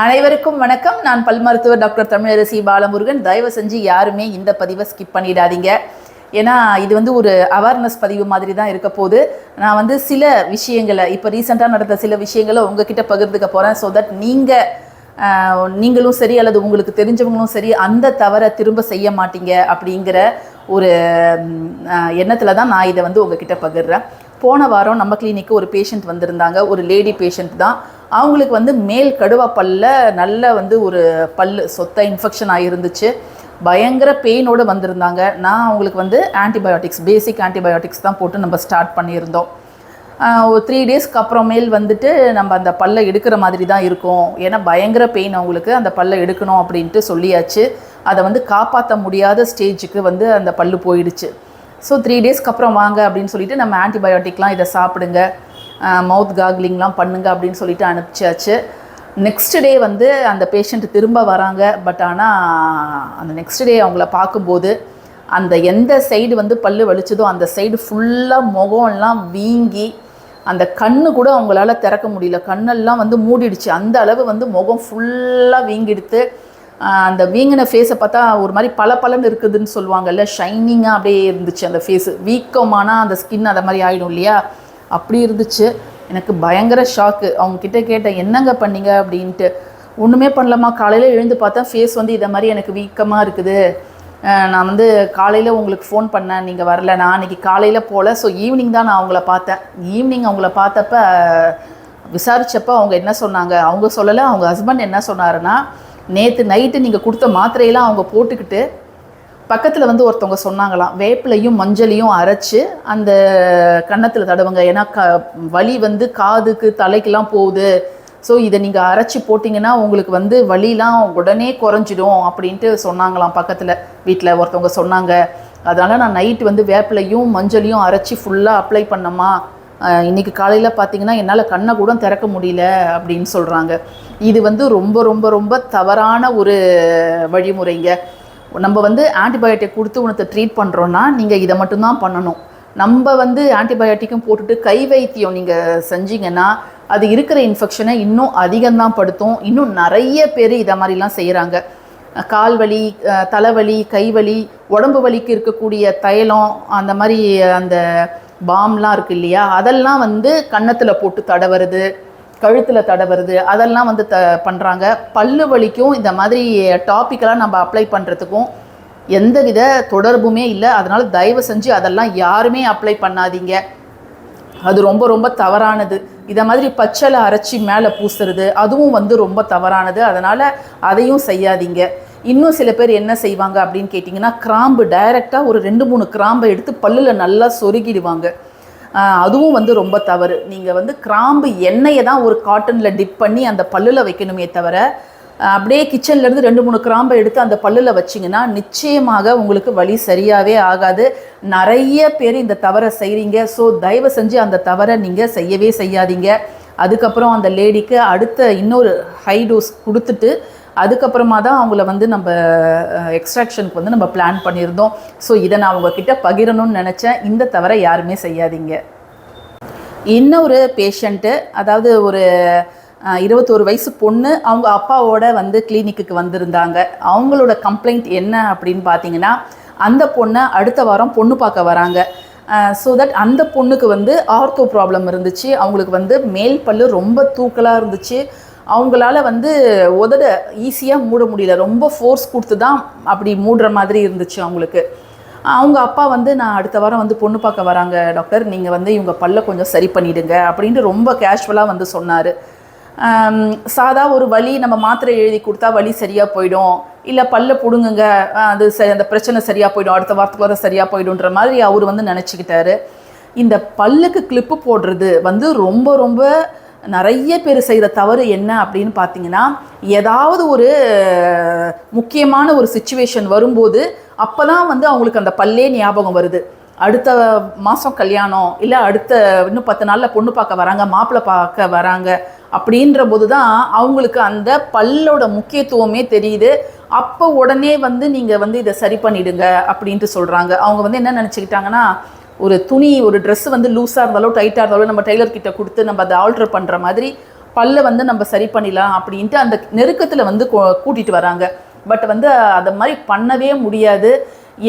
அனைவருக்கும் வணக்கம். நான் பல் மருத்துவர் டாக்டர் தமிழரசி பாலமுருகன். தயவு செஞ்சு யாருமே இந்த பதிவை ஸ்கிப் பண்ணிடாதீங்க. ஏன்னா இது வந்து ஒரு அவேர்னஸ் பதிவு மாதிரி தான் இருக்க போகுது. நான் வந்து சில விஷயங்களை இப்போ ரீசெண்டாக நடந்த சில விஷயங்களை உங்ககிட்ட பகிர்ந்துக்க போகிறேன் ஸோ தட் நீங்கள் நீங்களும் சரி அல்லது உங்களுக்கு தெரிஞ்சவங்களும் சரி அந்த தவறை திரும்ப செய்ய மாட்டீங்க அப்படிங்கிற ஒரு எண்ணத்தில் தான் நான் இதை வந்து உங்ககிட்ட பகிர்றேன். போன வாரம் நம்ம கிளினிக்கு ஒரு பேஷண்ட் வந்திருந்தாங்க. ஒரு லேடி பேஷண்ட் தான். அவங்களுக்கு வந்து மேல் கடுவா பல்ல நல்ல வந்து ஒரு பல்லு சொத்த இன்ஃபெக்ஷன் ஆகிருந்துச்சு பயங்கர பெயினோடு வந்திருந்தாங்க. நான் அவங்களுக்கு வந்து ஆன்டிபயோட்டிக்ஸ் பேசிக் ஆன்டிபயோட்டிக்ஸ் தான் போட்டு நம்ம ஸ்டார்ட் பண்ணியிருந்தோம். ஒரு த்ரீ டேஸ்க்கு அப்புறமேல் வந்துட்டு நம்ம அந்த பல்லை எடுக்கிற மாதிரி தான் இருக்கும். ஏன்னா பயங்கர பெயின் அவங்களுக்கு. அந்த பல்லை எடுக்கணும் அப்படின்ட்டு சொல்லியாச்சு. அதை வந்து காப்பாற்ற முடியாத ஸ்டேஜுக்கு வந்து அந்த பல்லு போயிடுச்சு. ஸோ த்ரீ டேஸ்க்கு அப்புறம் வாங்க அப்படின்னு சொல்லிட்டு நம்ம ஆன்டிபயோட்டிக்லாம் இதை சாப்பிடுங்க. மவுத் காக்லிங்லாம் பண்ணுங்க அப்படின்னு சொல்லிட்டு அனுப்பிச்சாச்சு. நெக்ஸ்ட் டே வந்து அந்த பேஷண்ட் திரும்ப வராங்க. பட் ஆனால் அந்த நெக்ஸ்ட் டே அவங்கள பார்க்கும்போது அந்த எந்த சைடு வந்து பல்லு வலிச்சதோ அந்த சைடு ஃபுல்லாக முகம்லாம் வீங்கி அந்த கண்ணு கூட அவங்களால திறக்க முடியல. கண்ணெல்லாம் வந்து மூடிடுச்சு. அந்த அளவு வந்து முகம் ஃபுல்லாக வீங்கிடுத்து அந்த வீங்கின ஃபேஸை பார்த்தா ஒரு மாதிரி பளபளன்னு இருக்குதுன்னு சொல்லுவாங்கல்ல ஷைனிங்காக அப்படியே இருந்துச்சு அந்த ஃபேஸு வீக்கமானா அந்த ஸ்கின் அதை மாதிரி ஆகிடும் இல்லையா? அப்படி இருந்துச்சு. எனக்கு பயங்கர ஷாக்கு அவங்க கிட்டே கேட்டேன் என்னங்க பண்ணீங்க? அப்படின்ட்டு. ஒன்றுமே பண்ணலாமா காலையில் எழுந்து பார்த்தா ஃபேஸ் வந்து இதை மாதிரி எனக்கு வீக்கமாக இருக்குது. நான் வந்து காலையில் உங்களுக்கு ஃபோன் பண்ணேன். நீங்கள் வரல. நான் அன்றைக்கி காலையில் போகல ஸோ ஈவினிங் தான் நான் அவங்கள பார்த்தேன். ஈவினிங் அவங்கள பார்த்தப்ப விசாரித்தப்போ அவங்க என்ன சொன்னாங்க? அவங்க சொல்லலை. அவங்க ஹஸ்பண்ட் என்ன சொன்னாருன்னா நேற்று நைட்டு நீங்கள் கொடுத்த மாத்திரையெல்லாம் அவங்க போட்டுக்கிட்டு பக்கத்தில் வந்து ஒருத்தவங்க சொன்னாங்களாம். வேப்பிலையும் மஞ்சளையும் அரைச்சு அந்த கன்னத்தில் தடவுங்க. ஏன்னா க வலி வந்து காதுக்கு தலைக்கெல்லாம் போகுது. ஸோ இதை நீங்கள் அரைச்சி போட்டிங்கன்னா உங்களுக்கு வந்து வலிலாம் உடனே குறைஞ்சிடும் அப்படின்ட்டு சொன்னாங்களாம் பக்கத்தில். வீட்டில் ஒருத்தவங்க சொன்னாங்க. அதனால் நான் நைட்டு வந்து வேப்பிலையும் மஞ்சளையும் அரைச்சி ஃபுல்லாக அப்ளை பண்ணோமா இன்றைக்கி இன்னைக்கு காலையில் பார்த்தீங்கன்னா என்னால் கண்ணை கூட திறக்க முடியல அப்படின்னு சொல்கிறாங்க இது வந்து ரொம்ப ரொம்ப ரொம்ப தவறான ஒரு வழிமுறைங்க. நம்ம வந்து ஆன்டிபயோட்டிக் கொடுத்து உனத்தை ட்ரீட் பண்ணுறோன்னா நீங்கள் இதை மட்டும்தான் பண்ணணும். நம்ம வந்து ஆன்டிபயோட்டிக்கும் போட்டுட்டு கை வைத்தியம் நீங்கள் செஞ்சீங்கன்னா அது இருக்கிற இன்ஃபெக்ஷனை இன்னும் அதிகம்தான் படுத்தும். இன்னும் நிறைய பேர் இதை மாதிரிலாம் செய்கிறாங்க கால் வலி தலைவலி கைவலி உடம்பு வலிக்கு இருக்கக்கூடிய தைலம் அந்த மாதிரி அந்த பாம்லாம் இருக்கு இல்லையா? அதெல்லாம் வந்து கன்னத்தில் போட்டு தடவுறது கழுத்தில் தடவுறது அதெல்லாம் வந்து த பண்ணுறாங்க பல்லு வலிக்கும். இந்த மாதிரி டாப்பிக்கெல்லாம் நம்ம அப்ளை பண்ணுறதுக்கும் எந்தவித தொடர்புமே இல்லை. அதனால் தயவு செஞ்சு அதெல்லாம் யாருமே அப்ளை பண்ணாதீங்க. அது ரொம்ப ரொம்ப தவறானது. இதை மாதிரி பச்சலை அரைச்சி மேலே பூசுறது அதுவும் வந்து ரொம்ப தவறானது. அதனால் அதையும் செய்யாதீங்க. இன்னும் சில பேர் என்ன செய்வாங்க அப்படின்னு கேட்டிங்கன்னா கிராம்பு டைரெக்டாக ஒரு ரெண்டு மூணு கிராம்பை எடுத்து பல்லில் நல்லா சொருகிடுவாங்க. அதுவும் வந்து ரொம்ப தவறு. நீங்கள் வந்து கிராம்பு எண்ணெயை தான் ஒரு காட்டனில் டிப் பண்ணி அந்த பல்லில் வைக்கணுமே தவிர அப்படியே கிச்சன்லேருந்து ரெண்டு மூணு கிராம்பை எடுத்து அந்த பல்லில் வச்சிங்கன்னா நிச்சயமாக உங்களுக்கு வலி சரியாகவே ஆகாது. நிறைய பேர் இந்த தவறை செய்கிறீங்க ஸோ தயவு செஞ்சு அந்த தவறை நீங்கள் செய்யவே செய்யாதீங்க. அதுக்கப்புறம் அந்த லேடிக்கு அடுத்த இன்னொரு ஹை டோஸ் கொடுத்துட்டு அதுக்கப்புறமா தான் அவங்கள வந்து நம்ம எக்ஸ்ட்ராக்ஷனுக்கு வந்து நம்ம பிளான் பண்ணியிருந்தோம். ஸோ இதை நான் உங்ககிட்ட பகிரணும்னு நினச்சேன். இந்த தவிர யாருமே செய்யாதீங்க. இன்னொரு பேஷண்ட்டு அதாவது ஒரு இருபத்தோரு வயசு பொண்ணு அவங்க அப்பாவோட வந்து கிளினிக்கு வந்திருந்தாங்க. அவங்களோட கம்ப்ளைண்ட் என்ன அப்படின்னு பார்த்தீங்கன்னா அந்த பொண்ணை அடுத்த வாரம் பொண்ணு பார்க்க வராங்க. ஸோ தட் அந்த பொண்ணுக்கு வந்து ஆர்த்தோ ப்ராப்ளம் இருந்துச்சு. அவங்களுக்கு வந்து மேல் பல்லு ரொம்ப தூக்கலாக இருந்துச்சு. அவங்களால வந்து உதட ஈஸியாக மூட முடியல. ரொம்ப ஃபோர்ஸ் கொடுத்து தான் அப்படி மூடுற மாதிரி இருந்துச்சு அவங்களுக்கு. அவங்க அப்பா வந்து நான் அடுத்த வாரம் வந்து பொண்ணு பார்க்க வராங்க டாக்டர். நீங்கள் வந்து இவங்க பல்ல கொஞ்சம் சரி பண்ணிவிடுங்க அப்படின்ட்டு ரொம்ப கேஷுவலாக வந்து சொன்னார். சாதா ஒரு வலி நம்ம மாத்திரை எழுதி கொடுத்தா வலி சரியாக போயிடும். இல்லை பல்ல பிடுங்குங்க அது சரி அந்த பிரச்சனை சரியாக போயிடும் அடுத்த வாரத்துக்குள்ள சரியாக போயிடும்ன்ற மாதிரி அவர் வந்து நினச்சிக்கிட்டாரு. இந்த பல்லுக்கு கிளிப்பு போடுறது வந்து ரொம்ப ரொம்ப நிறைய பேர் செய்கிற தவறு என்ன அப்படின்னு பார்த்தீங்கன்னா ஏதாவது ஒரு முக்கியமான ஒரு சுச்சுவேஷன் வரும்போது அப்போ தான் வந்து அவங்களுக்கு அந்த பல்லே ஞாபகம் வருது. அடுத்த மாதம் கல்யாணம் இல்லை அடுத்த இன்னும் பத்து நாளில் பொண்ணு பார்க்க வராங்க மாப்பிள்ளை பார்க்க வராங்க அப்படின்ற போது தான் அவங்களுக்கு அந்த பல்லோட முக்கியத்துவமே தெரியுது. அப்போ உடனே வந்து நீங்கள் வந்து இதை சரி பண்ணிடுங்க அப்படின்ட்டு சொல்கிறாங்க அவங்க வந்து என்ன நினச்சிக்கிட்டாங்கன்னா ஒரு துணி ஒரு ட்ரெஸ் வந்து லூஸாக இருந்தாலோ டைட்டாக இருந்தாலோ நம்ம டெய்லர் கிட்ட கொடுத்து நம்ம அதை ஆல்ட்ரு பண்ணுற மாதிரி பல்லை வந்து நம்ம சரி பண்ணிடலாம் அப்படின்ட்டு அந்த நெருக்கத்தில் வந்து கூட்டிகிட்டு வராங்க. பட் வந்து அதை மாதிரி பண்ணவே முடியாது.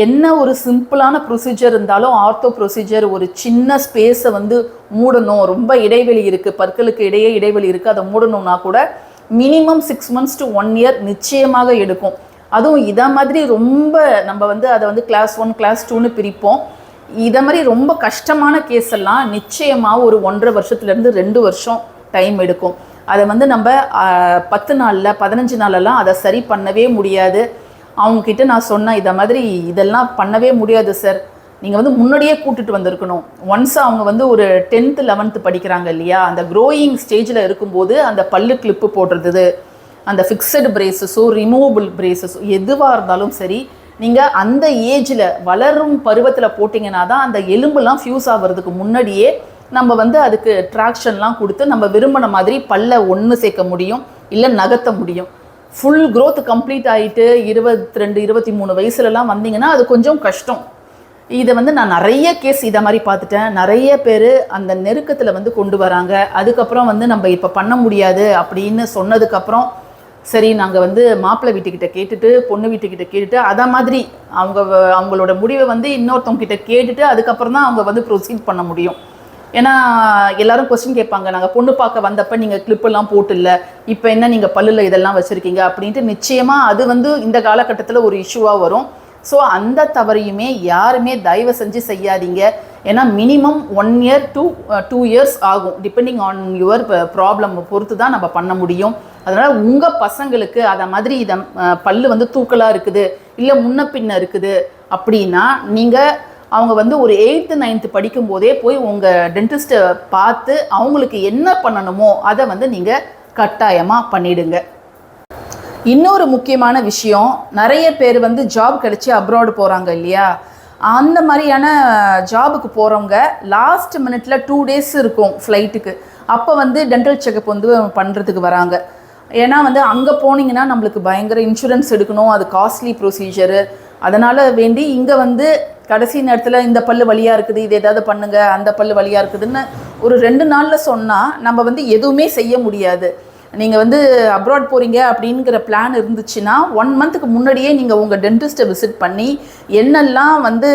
என்ன ஒரு சிம்பிளான ப்ரொசீஜர் இருந்தாலும் ஆர்த்தோ ப்ரொசீஜர் ஒரு சின்ன ஸ்பேஸை வந்து மூடணும். ரொம்ப இடைவெளி இருக்குது பற்களுக்கு இடையே இடைவெளி இருக்குது அதை மூடணும்னா கூட minimum six months to one year நிச்சயமாக எடுக்கும். அதுவும் இதை மாதிரி ரொம்ப நம்ம வந்து அதை வந்து கிளாஸ் ஒன் கிளாஸ் டூன்னு பிரிப்போம். இதை மாதிரி ரொம்ப கஷ்டமான கேஸ் எல்லாம் நிச்சயமாக ஒரு ஒன்றரை வருஷத்துலேருந்து ரெண்டு வருஷம் டைம் எடுக்கும். அதை வந்து நம்ம பத்து நாளில் பதினஞ்சு நாளெல்லாம் அதை சரி பண்ணவே முடியாது. அவங்கக்கிட்ட நான் சொன்னேன் இதை மாதிரி இதெல்லாம் பண்ணவே முடியாது சார் நீங்கள் வந்து முன்னாடியே கூட்டுட்டு வந்திருக்கணும். ஒன்ஸ் அவங்க வந்து ஒரு டென்த்து லெவன்த்து படிக்கிறாங்க இல்லையா? அந்த க்ரோயிங் ஸ்டேஜில் இருக்கும்போது அந்த பல்லு கிளிப்பு போடுறது அந்த ஃபிக்ஸடு பிரேசஸோ ரிமூவபிள் பிரேசஸோ எதுவாக இருந்தாலும் சரி நீங்கள் அந்த ஏஜில் வளரும் பருவத்தில் போட்டிங்கன்னா தான் அந்த எலும்புலாம் ஃபியூஸ் ஆகிறதுக்கு முன்னாடியே நம்ம வந்து அதுக்கு ட்ராக்ஷன்லாம் கொடுத்து நம்ம விரும்பின மாதிரி பல்ல ஒன்று சேர்க்க முடியும் இல்லை நகர்த்த முடியும். ஃபுல் க்ரோத் கம்ப்ளீட் ஆகிட்டு இருபத்தி ரெண்டு இருபத்தி மூணு வயசுலலாம் வந்தீங்கன்னா அது கொஞ்சம் கஷ்டம். இதை வந்து நான் நிறைய கேஸ் இதை மாதிரி பார்த்துட்டேன். நிறைய பேர் அந்த நெருக்கத்தில் வந்து கொண்டு வராங்க. அதுக்கப்புறம் வந்து நம்ம இப்போ பண்ண முடியாது அப்படின்னு சொன்னதுக்கப்புறம் சரி நாங்கள் வந்து மாப்பிள்ளை வீட்டுக்கிட்ட கேட்டுட்டு பொண்ணு வீட்டுக்கிட்ட கேட்டுட்டு அதை மாதிரி அவங்க வ- அவங்களோட முடிவை வந்து இன்னொருத்தவங்க கிட்ட கேட்டுட்டு அதுக்கப்புறம் தான் அவங்க வந்து ப்ரொசீட் பண்ண முடியும். ஏன்னா எல்லாரும் கொஸ்டின் கேட்பாங்க. நாங்கள் பொண்ணு பார்க்க வந்தப்ப நீங்கள் கிளிப்பெல்லாம் போட்டுல்ல இப்போ என்ன நீங்கள் பல்லில் இதெல்லாம் வச்சுருக்கீங்க அப்படின்ட்டு நிச்சயமாக அது வந்து இந்த காலகட்டத்தில் ஒரு இஷ்யூவாக வரும். ஸோ அந்த தவறையுமே யாருமே தயவு செஞ்சு செய்யாதீங்க. ஏன்னா minimum one year two two years ஆகும். டிபெண்டிங் ஆன் யுவர் ப்ராப்ளம் பொறுத்து தான் நம்ம பண்ண முடியும். அதனால் உங்கள் பசங்களுக்கு அதை மாதிரி இதை பல்லு வந்து தூக்கலாக இருக்குது இல்லை முன்ன பின்ன இருக்குது அப்படின்னா நீங்கள் அவங்க வந்து ஒரு எயித்து நைன்த்து படிக்கும்போதே போய் உங்கள் டென்டிஸ்ட்டை பார்த்து அவங்களுக்கு என்ன பண்ணணுமோ அதை வந்து நீங்கள் கட்டாயமாக பண்ணிடுங்க. இன்னொரு முக்கியமான விஷயம் நிறைய பேர் வந்து ஜாப் கிடச்சி அப்ராடு போகிறாங்க இல்லையா? அந்த மாதிரியான ஜாபுக்கு போகிறவங்க லாஸ்ட் மினிட்ல டூ டேஸ் இருக்கும் ஃப்ளைட்டுக்கு அப்போ வந்து டென்டல் செக்கப் வந்து பண்ணுறதுக்கு வராங்க. ஏன்னா வந்து அங்கே போனீங்கன்னா நம்மளுக்கு பயங்கர இன்சூரன்ஸ் எடுக்கணும் அது காஸ்ட்லி ப்ரொசீஜரு அதனால் வேண்டி இங்கே வந்து கடைசி நேரத்தில் இந்த பல்லு வழியாக இருக்குது இது ஏதாவது பண்ணுங்கள் அந்த பல்லு வழியாக இருக்குதுன்னு ஒரு ரெண்டு நாளில் சொன்னால் நம்ம வந்து எதுவுமே செய்ய முடியாது. நீங்கள் வந்து அப்ராட் போகிறீங்க அப்படிங்கிற பிளான் இருந்துச்சுன்னா ஒன் மந்த்துக்கு முன்னாடியே நீங்கள் உங்கள் டென்டிஸ்ட்டை விசிட் பண்ணி என்னெல்லாம் வந்து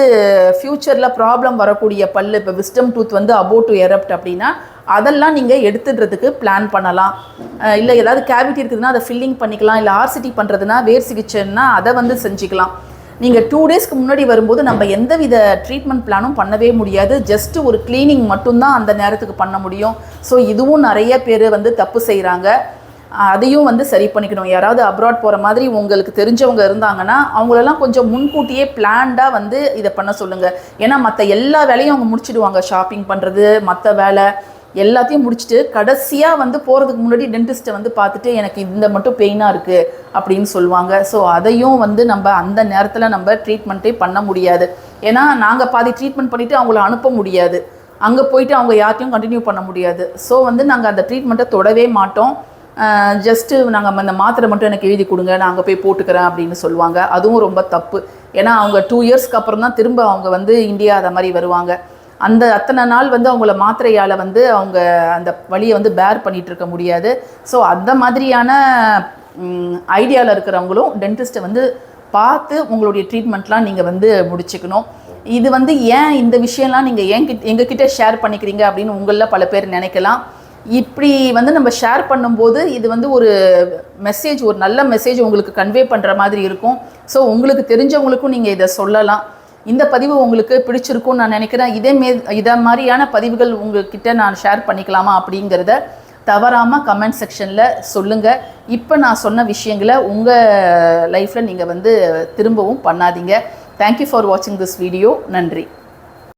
ஃப்யூச்சரில் ப்ராப்ளம் வரக்கூடிய பல்லு இப்போ விஸ்டம் டூத் வந்து அபோட் டு எரப்ட் அப்படின்னா அதெல்லாம் நீங்கள் எடுத்துடுறதுக்கு பிளான் பண்ணலாம். இல்லை ஏதாவது கேவிட்டி இருக்குதுன்னா அதை ஃபில்லிங் பண்ணிக்கலாம். இல்லை ஆர்சிடி பண்ணுறதுனா வேர் சிகிச்சைன்னா அதை வந்து செஞ்சுக்கலாம். நீங்கள் டூ டேஸ்க்கு முன்னாடி வரும்போது நம்ம எந்தவித ட்ரீட்மெண்ட் பிளானும் பண்ணவே முடியாது. ஜஸ்ட் ஒரு க்ளீனிங் மட்டும்தான் அந்த நேரத்துக்கு பண்ண முடியும். ஸோ இதுவும் நிறைய பேர் வந்து தப்பு செய்கிறாங்க அதையும் வந்து சரி பண்ணிக்கணும். யாராவது அப்ராட் போகிற மாதிரி உங்களுக்கு தெரிஞ்சவங்க இருந்தாங்கன்னா அவங்களெல்லாம் கொஞ்சம் முன்கூட்டியே பிளான்டாக வந்து இதை பண்ண சொல்லுங்கள் ஏன்னா மற்ற எல்லா வேலையும் அவங்க முடிச்சிடுவாங்க. ஷாப்பிங் பண்ணுறது மற்ற வேலை எல்லாத்தையும் முடிச்சுட்டு கடைசியாக வந்து போகிறதுக்கு முன்னாடி டென்டிஸ்ட்டை வந்து பார்த்துட்டு எனக்கு இந்த மட்டும் பெயினாக இருக்குது அப்படின்னு சொல்லுவாங்க. ஸோ அதையும் வந்து நம்ம அந்த நேரத்தில் நம்ம ட்ரீட்மெண்ட்டே பண்ண முடியாது. ஏன்னா நாங்கள் பாதி ட்ரீட்மெண்ட் பண்ணிவிட்டு அவங்கள அனுப்ப முடியாது. அங்கே போயிட்டு அவங்க யார்ட்டையும் கண்டினியூ பண்ண முடியாது. ஸோ வந்து நாங்கள் அந்த ட்ரீட்மெண்ட்டை தொடவே மாட்டோம். ஜஸ்ட்டு நாங்கள் அந்த மாத்திரை மட்டும் எனக்கு எழுதி கொடுங்க நான் அங்கே போய் போட்டுக்கிறேன் அப்படின்னு சொல்லுவாங்க. அதுவும் ரொம்ப தப்பு. ஏன்னா அவங்க டூ இயர்ஸ்க்கு அப்புறம் தான் திரும்ப அவங்க வந்து இந்தியா அதை மாதிரி வருவாங்க. அந்த அத்தனை நாள் வந்து அவங்கள மாத்திரையால் வந்து அவங்க அந்த வழியை வந்து பேர் பண்ணிகிட்டு இருக்க முடியாது. ஸோ அந்த மாதிரியான ஐடியாவில் இருக்கிறவங்களும் டென்டிஸ்ட்டை வந்து பார்த்து உங்களுடைய ட்ரீட்மெண்ட்லாம் நீங்கள் வந்து முடிச்சுக்கணும். இது வந்து ஏன் இந்த விஷயம்லாம் நீங்கள் ஏன் கிட்ட எங்ககிட்ட ஷேர் பண்ணிக்கிறீங்க அப்படின்னு உங்களில் பல பேர் நினைக்கலாம். இப்படி வந்து நம்ம ஷேர் பண்ணும்போது இது வந்து ஒரு மெசேஜ் ஒரு நல்ல மெசேஜ் உங்களுக்கு கன்வே பண்ணுற மாதிரி இருக்கும். ஸோ உங்களுக்கு தெரிஞ்சவங்களுக்கும் நீங்கள் இதை சொல்லலாம். இந்த பதிவு உங்களுக்கு பிடிச்சிருக்கும்னு நான் நினைக்கிறேன். இதே மே இதை மாதிரியான பதிவுகள் உங்ககிட்ட நான் ஷேர் பண்ணிக்கலாமா அப்படிங்கிறத தவறாமல் கமெண்ட் செக்ஷனில் சொல்லுங்கள் இப்போ நான் சொன்ன விஷயங்களை உங்கள் லைஃப்பில் நீங்கள் வந்து திரும்பவும் பண்ணாதீங்க. தேங்க்யூ ஃபார் வாட்சிங் திஸ் வீடியோ நன்றி.